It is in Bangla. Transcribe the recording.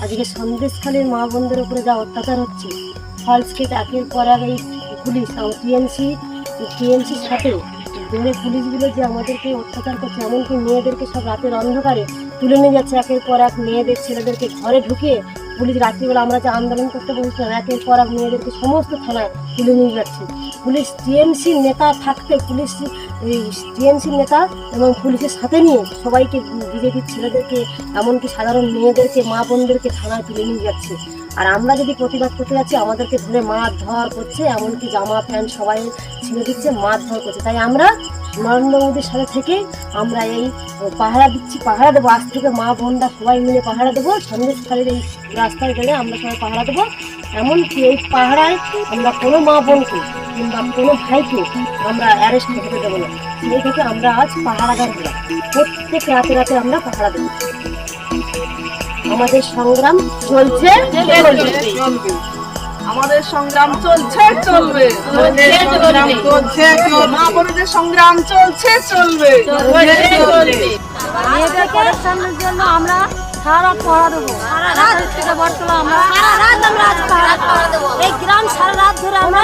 আজকে সন্দেশখালীর মা বোনদের উপরে যা অত্যাচার হচ্ছে ফলসকে একের পর এক এই পুলিশ টিএমসি টিএমসির সাথে দূরে পুলিশগুলো যে আমাদেরকে অত্যাচার করছে, এমনকি মেয়েদেরকে সব রাতের অন্ধকারে তুলে নিয়ে যাচ্ছে। একের পর এক মেয়েদের ছেলেদেরকে ঘরে ঢুকিয়ে পুলিশ রাত্রিবেলা আমরা যে আন্দোলন করতে বসেছিলাম একের পর এক মেয়েদেরকে সমস্ত থানায় তুলে নিয়ে যাচ্ছে। পুলিশ টিএমসি নেতা থাকতে পুলিশ টিএমসি নেতা এবং পুলিশের সাথে নিয়ে সবাইকে বিজেপির ছেলেদেরকে, এমনকি সাধারণ মেয়েদেরকে, মা বোনদেরকে থানায় তুলে নিয়ে যাচ্ছে। আর আমরা যদি প্রতিবাদ করতে যাচ্ছি, আমাদেরকে ধরে মার ধর করছে, এমনকি জামা প্যান্ট সবাই ছিঁড়ে দিচ্ছে মার ধর করছে। তাই আমরা নরেন্দ্র সাথে থেকে আমরা এই পাহারা দিচ্ছি, পাহারা দেবো। আজ থেকে মা, বোনরা সবাই মিলে পাহারা দেবো। সন্দেশখালীর এই রাস্তায় গেলে আমরা সবাই পাহারা দেবো। এমনকি এই পাহারায় আমরা কোনো মা বোনকে কিংবা কোনো ভাইকে আমরা অ্যারেস্ট হতে দেবো না। সেই থেকে আমরা আজ পাহারাদার হলাম। প্রত্যেক রাতে রাতে আমরা পাহারা দেবো। আমাদের সংগ্রাম চলছে। আমাদের সংগ্রাম চলছে চলবে। সংগ্রাম চলছে চলবে। মা বোনদের সংগ্রাম চলছে চলবে। মেয়েদের প্রোটেকশনের জন্য আমরা সারা রাত পড়া দেবো। সারা রাত। থেকে বর্তমান আমরা সারা রাত আমরা এই গ্রাম সারা রাত ধরে আমরা